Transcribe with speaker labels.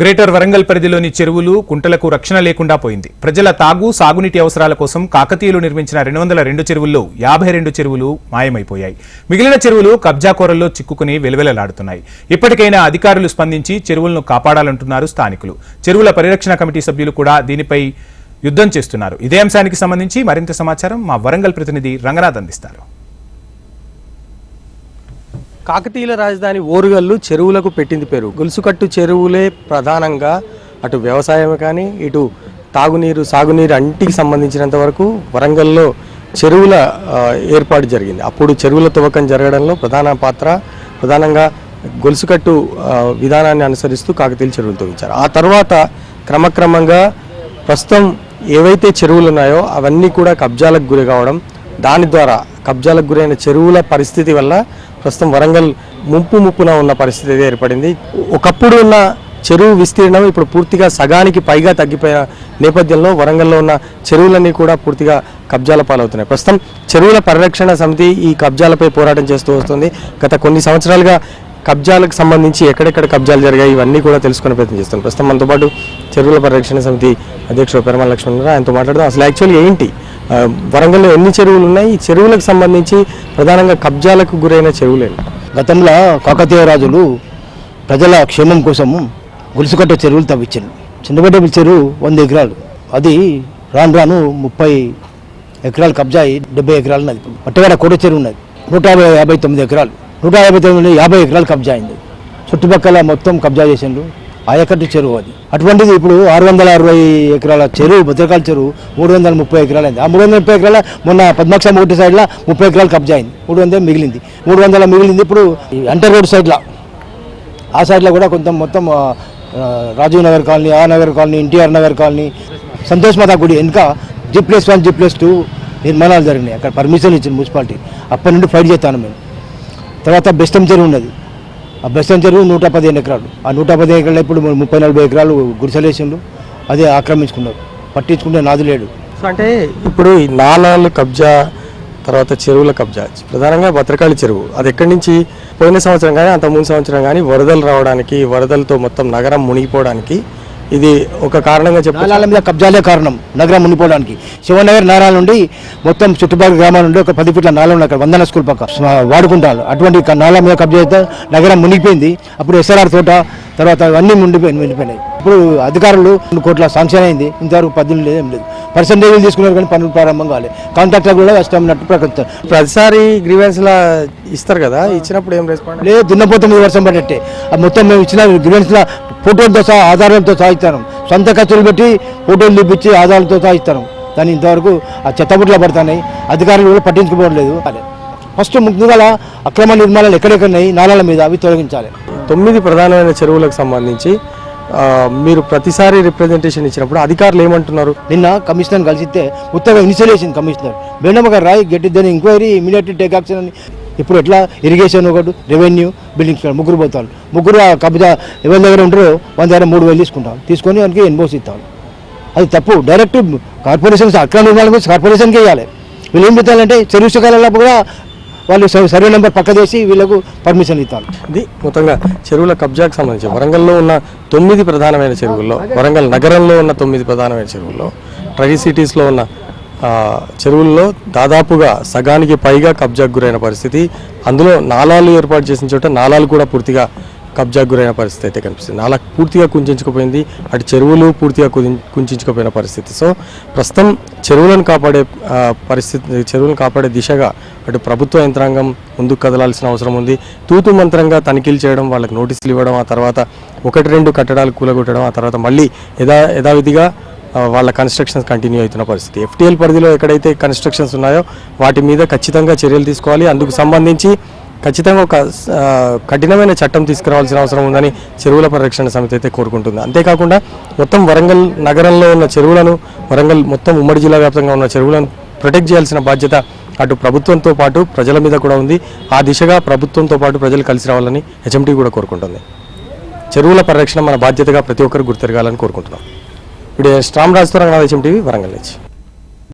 Speaker 1: Greater Warangal పరిధిలోని చెరువులు కుంటలకు రక్షణ లేకుండా పోయింది. ప్రజల తాగు సాగునీటి అవసరాల కోసం కాకతీయులు నిర్మించిన రెండు వందల రెండు చెరువుల్లో యాభై రెండు చెరువులు మాయమైపోయాయి. మిగిలిన చెరువులు కబ్జా కోరల్లో చిక్కుకుని వెలువెలలాడుతున్నాయి. ఇప్పటికైనా అధికారులు స్పందించి చెరువులను కాపాడాలంటున్నారు స్థానికులు. చెరువుల పరిరక్షణ కమిటీ సభ్యులు కూడా దీనిపై యుద్ధం చేస్తున్నారు. ఇదే అంశానికి సంబంధించి మరింత సమాచారం మా వరంగల్ ప్రతినిధి రంగనాథ్ అందిస్తారు.
Speaker 2: కాకతీయుల రాజధాని ఓరుగల్లు చెరువులకు పెట్టింది పేరు. గొలుసుకట్టు చెరువులే ప్రధానంగా అటు వ్యవసాయం కానీ ఇటు తాగునీరు సాగునీరు అంటికి సంబంధించినంత వరకు వరంగల్లో చెరువుల ఏర్పాటు జరిగింది. అప్పుడు చెరువుల తవ్వకం జరగడంలో ప్రధాన పాత్ర ప్రధానంగా గొలుసుకట్టు విధానాన్ని అనుసరిస్తూ కాకతీయులు చెరువులు తవ్వించారు. ఆ తర్వాత క్రమక్రమంగా ప్రస్తుతం ఏవైతే చెరువులు ఉన్నాయో అవన్నీ కూడా కబ్జాలకు గురి కావడం దాని ద్వారా కబ్జాలకు గురైన చెరువుల పరిస్థితి వల్ల ప్రస్తుతం వరంగల్ ముంపు ముప్పున ఉన్న పరిస్థితి ఏర్పడింది. ఒకప్పుడు ఉన్న చెరువు విస్తీర్ణం ఇప్పుడు పూర్తిగా సగానికి పైగా తగ్గిపోయిన నేపథ్యంలో వరంగల్లో ఉన్న చెరువులన్నీ కూడా పూర్తిగా కబ్జాల పాలవుతున్నాయి. ప్రస్తుతం చెరువుల పరిరక్షణ సమితి ఈ కబ్జాలపై పోరాటం చేస్తూ వస్తుంది. గత కొన్ని సంవత్సరాలుగా కబ్జాలకు సంబంధించి ఎక్కడెక్కడ కబ్జాలు జరిగాయి ఇవన్నీ కూడా తెలుసుకునే ప్రయత్నం చేస్తాం ప్రస్తుతం మనతో పాటు చెరువుల పరిరక్షణ సమితి అధ్యక్షుడు పెరమల లక్ష్మణ్ ఆయనతో మాట్లాడదాం. అసలు యాక్చువల్లీ ఏంటి? వరంగల్లో ఎన్ని చెరువులు ఉన్నాయి? ఈ చెరువులకు సంబంధించి ప్రధానంగా కబ్జాలకు గురైన చెరువులేంటి
Speaker 3: గతంలో కాకతీయ రాజులు ప్రజల క్షేమం కోసము గులుసుకట్ట చెరువులు తవ్వించారు. చిన్నబెడ్డ చెరువు వంద ఎకరాలు. అది రాను రాను ముప్పై ఎకరాలు కబ్జా అయ్యి డెబ్బై ఎకరాలు ఉన్నది. పట్టగాడ కోట చెరువు ఉన్నది. నూట యాభై యాభై తొమ్మిది ఎకరాలు. నూట యాభై తొమ్మిది యాభై ఎకరాలు కబ్జా అయింది. చుట్టుపక్కల మొత్తం కబ్జా చేసిండ్రు. ఆయకట్టు చెరువు అది. అటువంటిది ఇప్పుడు ఆరు వందల అరవై ఎకరాల చెరువు భద్రకాల చెరువు మూడు వందల ముప్పై ఎకరాలు అయింది. ఆ మూడు వందల ముప్పై ఎకరాల మొన్న పద్మాక్ష ఒకటి సైడ్లో ముప్పై ఎకరాలు కబ్జా అయింది. మూడు వందల మిగిలింది. మూడు వందల మిగిలింది ఇప్పుడు అంటర్ రోడ్ సైడ్లో ఆ సైడ్లో కూడా కొంత మొత్తం రాజీవ్ నగర్ కాలనీ ఆ Nagar colony NTR Nagar colony Santosh Mata గుడి వెనుక G plus one G plus two నిర్మాణాలు జరిగినాయి. అక్కడ పర్మిషన్ ఇచ్చింది మున్సిపాలిటీ. అప్పటి నుండి ఫైట్ చేస్తాను మేము. తర్వాత బెస్టం చెరువు ఉన్నది. బెస్టన్ చెరువు నూట పదిహేను ఎకరాలు. ఆ నూట పదిహేను ఎకరాలు ఇప్పుడు ముప్పై నలభై ఎకరాలు గుడిసెలేసిండు అదే ఆక్రమించుకున్నారు. పట్టించుకుంటే నాది లేడు.
Speaker 2: అంటే ఇప్పుడు ఈ నాలాలు కబ్జా తర్వాత చెరువుల కబ్జా ప్రధానంగా భద్రకాళి చెరువు అది ఎక్కడి నుంచి పోయిన సంవత్సరం కానీ అంత ముందు సంవత్సరం కానీ వరదలు రావడానికి వరదలతో మొత్తం నగరం మునిగిపోవడానికి ఇది ఒక కారణంగా చెప్పాలి
Speaker 3: నాలాల మీద కబ్జాలే కారణం నగరం మునిపోవడానికి శివనగర్ నారాల నుండి మొత్తం చుట్టుపక్కల గ్రామాల నుండి ఒక పది ఫీట్ల నాల ఉంది అక్కడ వందన స్కూల్ పక్క వాడుకుంటారు. అటువంటి నాల మీద కబ్జా చేస్తే నగరం మునిగిపోయింది. అప్పుడు ఎస్ఆర్ఆర్ తోట తర్వాత అవన్నీ మునిగిపోయి మునిగిపోయినాయి ఇప్పుడు అధికారులు రెండు కోట్ల శాంక్షన్ అయింది. ఇంతవరకు పద్దెనిమిది లేదు ఏం లేదు. పర్సంటేజ్ తీసుకున్నారు కానీ పనులు ప్రారంభం కాలే. కాంట్రాక్టర్ కూడా ఇష్టమైనట్టు ప్రకటిస్తారు
Speaker 2: ప్రతిసారి గ్రీవెన్స్ లా ఇస్తారు కదా? ఇచ్చినప్పుడు ఏం రెస్పాండ్
Speaker 3: లేదు దున్నపోతే మీద వర్షం పడట్టే ఆ మొత్తం మేము ఇచ్చిన గ్రీవెన్స్లో ఫోటోలతో సహా ఆధారాలతో సహా ఇస్తాను. సొంత ఖర్చులు పెట్టి ఫోటోలు చూపించి ఆధారాలతో సహా ఇస్తాను. కానీ ఇంతవరకు ఆ చెత్తబుట్లో పడుతున్నాయి అధికారులు కూడా పట్టించుకోవడం లేదు ఫస్ట్ ముందుగా అక్రమ నిర్మాణాలు ఎక్కడెక్కడ ఉన్నాయి నాలాల మీద అవి తొలగించాలి.
Speaker 2: తొమ్మిది ప్రధానమైన చెరువులకు సంబంధించి మీరు ప్రతిసారి రిప్రజెంటేషన్ ఇచ్చినప్పుడు అధికారులు ఏమంటున్నారు?
Speaker 3: నిన్న కమిషనర్ కలిసితే ఉత్తగా ఇనిషియలేషన్ కమిషనర్. బేనమ్మ గారు రాయి గెట్ దాని ఎంక్వైరీ ఇమీడియట్ టేక్ యాక్షన్ అని ఇప్పుడు ఎట్లా ఇరిగేషన్ ఒకటి రెవెన్యూ బిల్డింగ్స్ ముగ్గురు పోతారు. ముగ్గురు ఆ కబ్జా ఎవరి దగ్గర ఉంటారో వాళ్ళ దగ్గర మూడు వేలు తీసుకుంటాం తీసుకొని వానికి ఎన్బోస్ ఇస్తాం అది తప్పు. డైరెక్ట్ కార్పొరేషన్ అక్రమ నిర్మాణం గురించి కార్పొరేషన్కి వేయాలి వీళ్ళు ఏం చేస్తారంటే చెరువు కూడా వాళ్ళు సర్వే- నెంబర్ పక్క చేసి వీళ్ళకు పర్మిషన్ ఇస్తారు.
Speaker 2: ఇది మొత్తంగా చెరువుల కబ్జాకు సంబంధించి వరంగల్లో ఉన్న తొమ్మిది ప్రధానమైన చెరువుల్లో వరంగల్ నగరంలో ఉన్న తొమ్మిది ప్రధానమైన చెరువుల్లో ట్రై సిటీస్లో ఉన్న చెరువుల్లో దాదాపుగా సగానికి పైగా కబ్జాకు గురైన పరిస్థితి. అందులో నాలాలు ఏర్పాటు చేసిన చోట నాలాలు కూడా పూర్తిగా కబ్జాకు గురైన పరిస్థితి అయితే కనిపిస్తుంది. నాలా పూర్తిగా కుంచుకుపోయింది అటు చెరువులు పూర్తిగా కుంచుకుపోయిన పరిస్థితి. సో ప్రస్తుతం చెరువులను కాపాడే పరిస్థితి చెరువులను కాపాడే దిశగా అటు ప్రభుత్వ యంత్రాంగం ముందుకు కదలాల్సిన అవసరం ఉంది. తూతు మంత్రంగా తనిఖీలు చేయడం వాళ్ళకి నోటీసులు ఇవ్వడం ఆ తర్వాత ఒకటి రెండు కట్టడాలు కూలగొట్టడం ఆ తర్వాత మళ్ళీ యథా యథావిధిగా వాళ్ళ కన్స్ట్రక్షన్స్ కంటిన్యూ అవుతున్న పరిస్థితి. ఎఫ్టీఎల్ పరిధిలో ఎక్కడైతే కన్స్ట్రక్షన్స్ ఉన్నాయో వాటి మీద ఖచ్చితంగా చర్యలు తీసుకోవాలి. అందుకు సంబంధించి ఖచ్చితంగా ఒక కఠినమైన చట్టం తీసుకురావాల్సిన అవసరం ఉందని చెరువుల పరిరక్షణ సమితి అయితే కోరుకుంటుంది. అంతేకాకుండా మొత్తం వరంగల్ నగరంలో ఉన్న చెరువులను వరంగల్ మొత్తం ఉమ్మడి జిల్లా వ్యాప్తంగా ఉన్న చెరువులను ప్రొటెక్ట్ చేయాల్సిన బాధ్యత అటు ప్రభుత్వంతో పాటు ప్రజల మీద కూడా ఉంది. ఆ దిశగా ప్రభుత్వంతో పాటు ప్రజలు కలిసి రావాలని హెచ్ఎంటీ కూడా కోరుకుంటుంది. చెరువుల పరిరక్షణ మన బాధ్యతగా ప్రతి ఒక్కరు గుర్తెరగాలని కోరుకుంటున్నాం. ఇప్పుడు స్టామ్ రాజుతో రంగనాథ్ టీవీ వరంగల్ నుంచి.